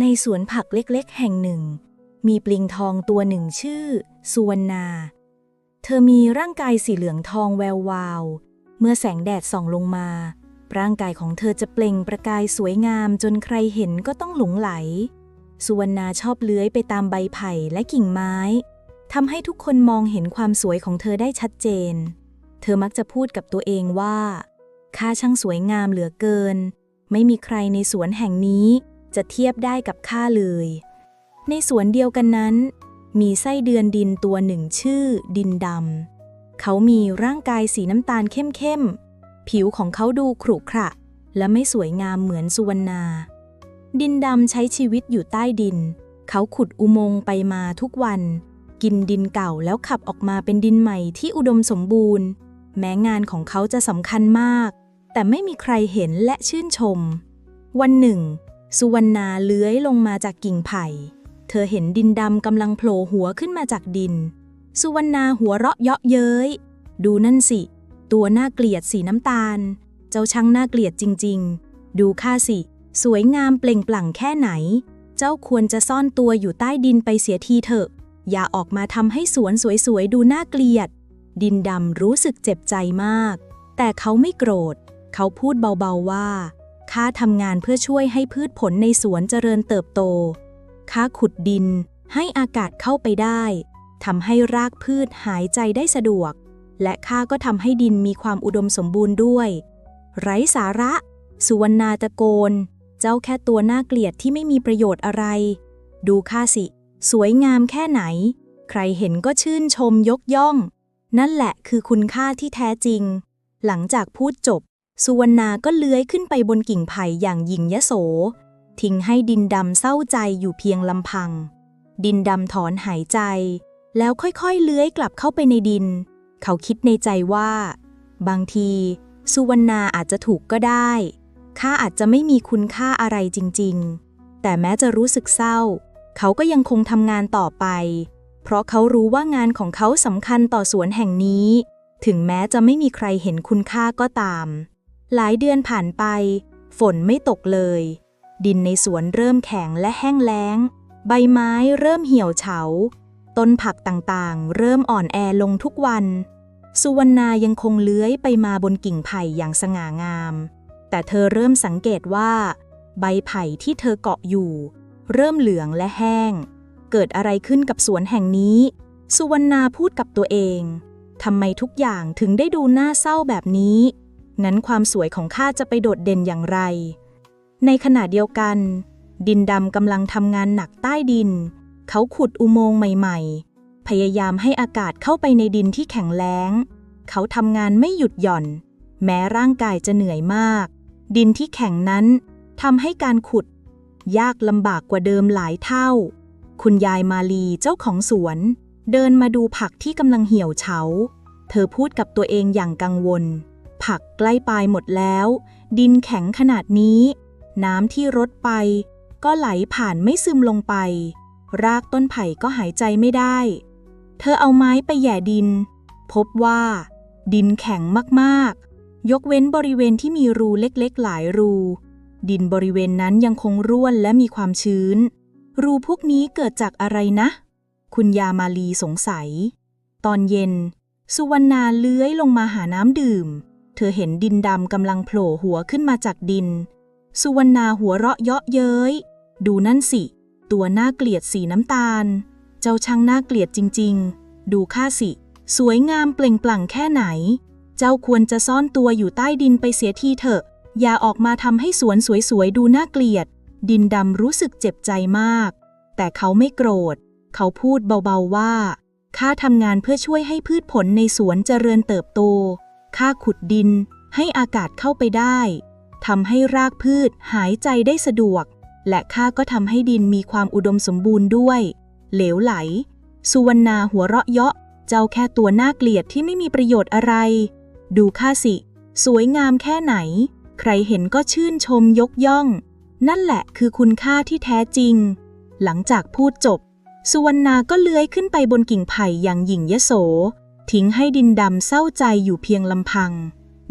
ในสวนผักเล็กๆ แห่งหนึ่ง มีปลิงทองตัวหนึ่งชื่อสุวรรณา เธอมีร่างกายสีเหลืองทองแวววาว เมื่อแสงแดดส่องลงมา ร่างกายของเธอจะเปล่งประกายสวยงามจนใครเห็นก็ต้องหลงไหล สุวรรณาชอบเลื้อยไปตามใบไผ่และกิ่งไม้ทำให้ทุกคนมองเห็นความสวยของเธอได้ชัดเจน เธอมักจะพูดกับตัวเองว่าข้าช่างสวยงามเหลือเกิน ไม่มีใครในสวนแห่งนี้ จะเทียบได้กับข้าเลย ในสวนเดียวกันนั้น มีไส้เดือนดินตัวหนึ่งชื่อ ดินดำเขามีร่างกายสีน้ำตาลเข้มๆ ผิวของเขาดูขรุขระ และไม่สวยงามเหมือนสุวรรณา ดินดำใช้ชีวิตอยู่ใต้ดิน เขาขุดอุโมงค์ไปมาทุกวัน กินดินเก่าแล้วขับออกมาเป็นดินใหม่ที่อุดมสมบูรณ์ แม้งานของเขาจะสำคัญมาก แต่ไม่มีใครเห็นและชื่นชม วันหนึ่ง สุวรรณาเลื้อยลงมาจากกิ่งไผ่ เธอเห็นดินดำกำลังโผล่หัวขึ้นมาจากดิน สุวรรณาหัวเราะเยาะเย้ย ดูนั่นสิ ตัวน่าเกลียดสีน้ำตาล เจ้าช่างน่าเกลียดจริง ๆ ดูข้าสิ สวยงามเปล่งปลั่งแค่ไหน เจ้าควรจะซ่อนตัวอยู่ใต้ดินไปเสียทีเถอะ อย่าออกมาทำให้สวนสวยๆดูน่าเกลียด ดินดำรู้สึกเจ็บใจมาก แต่เขาไม่โกรธ เขาพูดเบาๆว่า ข้าทำงานเพื่อช่วยให้พืชผลในสวนเจริญเติบโต ข้าขุดดิน ให้อากาศเข้าไปได้ ทำให้รากพืชหายใจได้สะดวก และข้าก็ทำให้ดินมีความอุดมสมบูรณ์ด้วย ไร้สาระ สุวรรณาตะโกน เจ้าแค่ตัวน่าเกลียดที่ไม่มีประโยชน์อะไร ดูข้าสิ สวยงามแค่ไหน ใครเห็นก็ชื่นชมยกย่อง นั่นแหละคือคุณค่าที่แท้จริง หลังจากพูดจบ สุวรรณาก็เลื้อยขึ้นไปบนกิ่งไผ่อย่างหญิงยโส ทิ้งให้ดินดำเศร้าใจอยู่เพียงลำพัง ดินดำถอนหายใจ แล้วค่อยๆเลื้อยกลับเข้าไปในดิน เขาคิดในใจว่า บางที สุวรรณาอาจจะถูกก็ได้ข้าอาจจะไม่มีคุณค่าอะไรจริง ๆ แต่แม้จะรู้สึกเศร้า เขาก็ยังคงทำงานต่อไป เพราะเขารู้ว่างานของเขาสำคัญต่อสวนแห่งนี้ ถึงแม้จะไม่มีใครเห็นคุณค่าก็ตาม หลายเดือนผ่านไป ฝนไม่ตกเลย ดินในสวนเริ่มแข็งและแห้งแล้ง ใบไม้เริ่มเหี่ยวเฉา ต้นผักต่างๆ เริ่มอ่อนแอลงทุกวัน สุวรรณายังคงเลื้อยไปมาบนกิ่งไผ่อย่างสง่างาม แต่เธอเริ่มสังเกตว่า ใบไผ่ที่เธอเกาะอยู่ เริ่มเหลืองและแห้ง เกิดอะไรขึ้นกับสวนแห่งนี้ สุวรรณาพูดกับตัวเองทำไมทุกอย่างถึงได้ดูน่าเศร้าแบบนี้ งั้นความสวยของข้าจะไปโดดเด่นอย่างไร ในขณะเดียวกัน ดินดำกำลังทำงานหนักใต้ดิน เขาขุดอุโมงค์ใหม่ ๆ พยายามให้อากาศเข้าไปในดินที่แข็งแล้ง เขาทำงานไม่หยุดหย่อน แม้ร่างกายจะเหนื่อยมาก ดินที่แข็งนั้นทำให้การขุด ยากลำบากกว่าเดิมหลายเท่า คุณยายมาลีเจ้าของสวน เดินมาดูผักที่กำลังเหี่ยวเฉา เธอพูดกับตัวเองอย่างกังวล ผักใกล้ปลายหมดแล้ว ดินแข็งขนาดนี้ น้ำที่รดไป ก็ไหลผ่านไม่ซึมลงไป รากต้นไผ่ก็หายใจไม่ได้ เธอเอาไม้ไปแหย่ดิน พบว่า ดินแข็งมากๆ ยกเว้นบริเวณที่มีรูเล็กๆ หลายรู ดินบริเวณนั้นยังคงร่วนและมีความชื้น รูพวกนี้เกิดจากอะไรนะ คุณยามาลีสงสัย ตอนเย็น สุวรรณาเลื้อยลงมาหาน้ำดื่ม เธอเห็นดินดำกำลังโผล่หัวขึ้นมาจากดิน สุวรรณาหัวเราะเยาะเย้ย ดูนั่นสิ ตัวน่าเกลียดสีน้ำตาล เจ้าช่างน่าเกลียดจริง ๆ ดูข้าสิ สวยงามเปล่งปลั่งแค่ไหน เจ้าควรจะซ่อนตัวอยู่ใต้ดินไปเสียทีเถอะ อย่าออกมาทำให้สวนสวยๆดูน่าเกลียด ดินดำรู้สึกเจ็บใจมาก แต่เขาไม่โกรธ เขาพูดเบาๆว่าข้าทำงานเพื่อช่วยให้พืชผลในสวนเจริญเติบโต ข้าขุดดินให้อากาศเข้าไปได้ทำให้รากพืชหายใจได้สะดวก และข้าก็ทำให้ดินมีความอุดมสมบูรณ์ด้วย เหลวไหล สุวรรณาหัวเราะเยาะ เจ้าแค่ตัวน่าเกลียดที่ไม่มีประโยชน์อะไร ดูข้าสิ สวยงามแค่ไหน ใครเห็นก็ชื่นชมยกย่อง นั่นแหละคือคุณค่าที่แท้จริง หลังจากพูดจบ สุวรรณาก็เลื้อยขึ้นไปบนกิ่งไผ่อย่างหยิ่งยโส ทิ้งให้ดินดำเศร้าใจอยู่เพียงลำพัง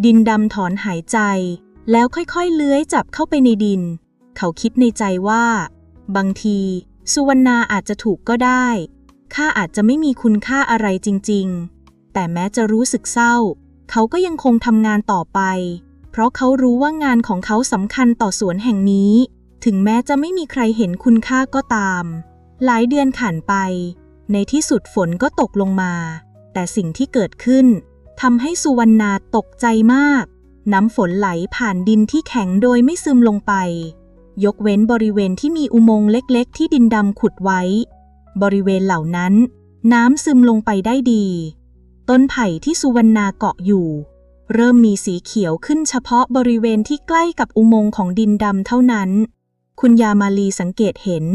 ดินดำถอนหายใจ แล้วค่อยๆเลื้อยจับเข้าไปในดิน เขาคิดในใจว่า บางที สุวรรณาอาจจะถูกก็ได้ข้าอาจจะไม่มีคุณค่าอะไรจริง ๆ แต่แม้จะรู้สึกเศร้า เขาก็ยังคงทำงานต่อไป เพราะเขารู้ว่างานของเขาสำคัญต่อสวนแห่งนี้ ถึงแม้จะไม่มีใครเห็นคุณค่าก็ตาม หลายเดือนผ่านไป ในที่สุดฝนก็ตกลงมา แต่สิ่งที่เกิดขึ้นทำให้สุวรรณาตกใจมาก น้ำฝนไหลผ่านดินที่แข็งโดยไม่ซึมลงไป ยกเว้นบริเวณที่มีอุโมงค์เล็กๆ ที่ดินดำขุดไว้ บริเวณเหล่านั้น น้ำซึมลงไปได้ดี ต้นไผ่ที่สุวรรณาเกาะอยู่ เริ่มมีสีเขียวขึ้นเฉพาะบริเวณที่ใกล้กับอุโมงค์ของดินดำเท่านั้น คุณยามาลีสังเกตเห็น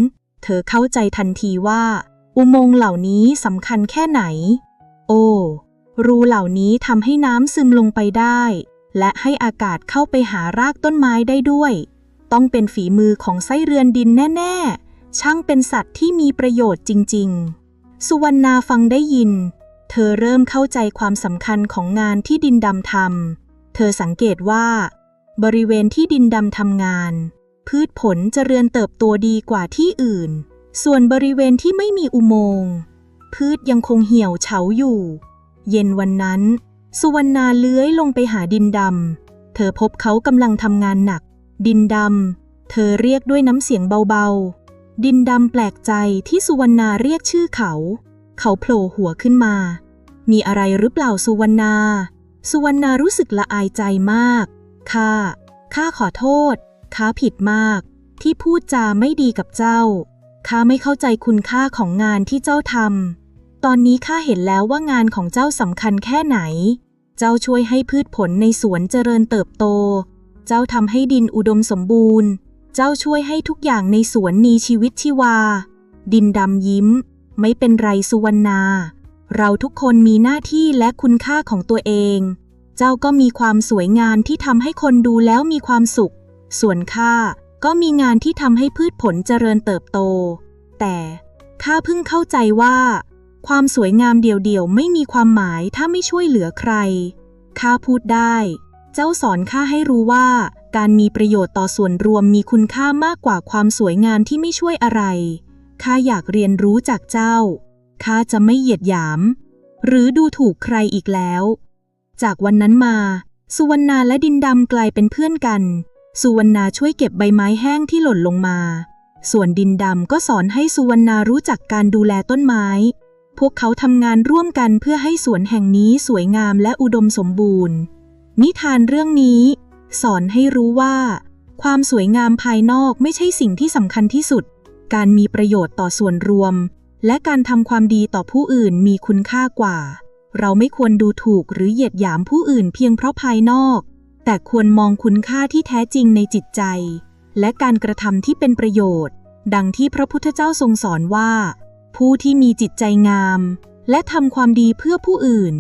เธอเข้าใจทันทีว่า อุโมงค์เหล่านี้สำคัญแค่ไหน โอ้รูเหล่านี้ทำให้น้ำซึมลงไปได้ และให้อากาศเข้าไปหารากต้นไม้ได้ด้วย ต้องเป็นฝีมือของไส้เรือนดินแน่ ๆ ช่างเป็นสัตว์ที่มีประโยชน์จริง ๆ สุวรรณาฟังได้ยิน เธอเริ่มเข้าใจความสำคัญของงานที่ดินดำทำ เธอสังเกตว่า บริเวณที่ดินดำทำงาน พืชผลจเจริญเติบโตดีกว่าที่อื่น ส่วนบริเวณที่ไม่มีอุโมงค์ พืชยังคงเหี่ยวเฉาอยู่ เย็นวันนั้น สุวรรณาเลื้อยลงไปหาดินดำ เธอพบเขากำลังทำงานหนัก ดินดำ เธอเรียกด้วยน้ำเสียงเบาๆ ดินดำแปลกใจที่สุวรรณาเรียกชื่อเขา เขาโผล่หัวขึ้นมา มีอะไรหรือเปล่าสุวรรณา สุวรรณารู้สึกละอายใจมาก ข้า ข้าขอโทษ ข้าผิดมาก ที่พูดจาไม่ดีกับเจ้าข้าไม่เข้าใจคุณค่าของงานที่เจ้าทำ ตอนนี้ข้าเห็นแล้วว่างานของเจ้าสำคัญแค่ไหน เจ้าช่วยให้พืชผลในสวนเจริญเติบโต เจ้าทำให้ดินอุดมสมบูรณ์ เจ้าช่วยให้ทุกอย่างในสวนมีชีวิตชีวา ดินดำยิ้ม ไม่เป็นไรสุวรรณา เราทุกคนมีหน้าที่และคุณค่าของตัวเอง เจ้าก็มีความสวยงามที่ทำให้คนดูแล้วมีความสุข ส่วนข้าก็มีงานที่ทำให้พืชผลเจริญเติบโต แต่ข้าเพิ่งเข้าใจว่า ความสวยงามเดี่ยวๆ ไม่มีความหมายถ้าไม่ช่วยเหลือใคร ข้าพูดได้ เจ้าสอนข้าให้รู้ว่า การมีประโยชน์ต่อส่วนรวมมีคุณค่ามากกว่าความสวยงามที่ไม่ช่วยอะไร ข้าอยากเรียนรู้จากเจ้า ข้าจะไม่เหยียดหยาม หรือดูถูกใครอีกแล้ว จากวันนั้นมา สุวรรณาและดินดำกลายเป็นเพื่อนกัน สุวรรณาช่วยเก็บใบไม้แห้งที่หล่นลงมา ส่วนดินดำก็สอนให้สุวรรณารู้จักการดูแลต้นไม้ พวกเขาทำงานร่วมกันเพื่อให้สวนแห่งนี้สวยงามและอุดมสมบูรณ์ นิทานเรื่องนี้ สอนให้รู้ว่า ความสวยงามภายนอกไม่ใช่สิ่งที่สำคัญที่สุด การมีประโยชน์ต่อส่วนรวม และการทำความดีต่อผู้อื่นมีคุณค่ากว่า เราไม่ควรดูถูกหรือเหยียดหยามผู้อื่นเพียงเพราะภายนอก แต่ควรมองคุณค่าที่แท้จริงในจิตใจ และการกระทำที่เป็นประโยชน์ ดังที่พระพุทธเจ้าทรงสอนว่า ผู้ที่มีจิตใจงาม และทำความดีเพื่อผู้อื่น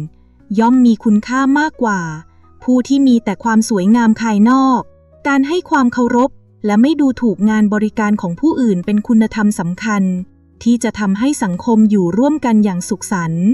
ย่อมมีคุณค่ามากกว่า ผู้ที่มีแต่ความสวยงามภายนอก การให้ความเคารพ และไม่ดูถูกงานบริการของผู้อื่นเป็นคุณธรรมสำคัญ ที่จะทำให้สังคมอยู่ร่วมกันอย่างสุขสันต์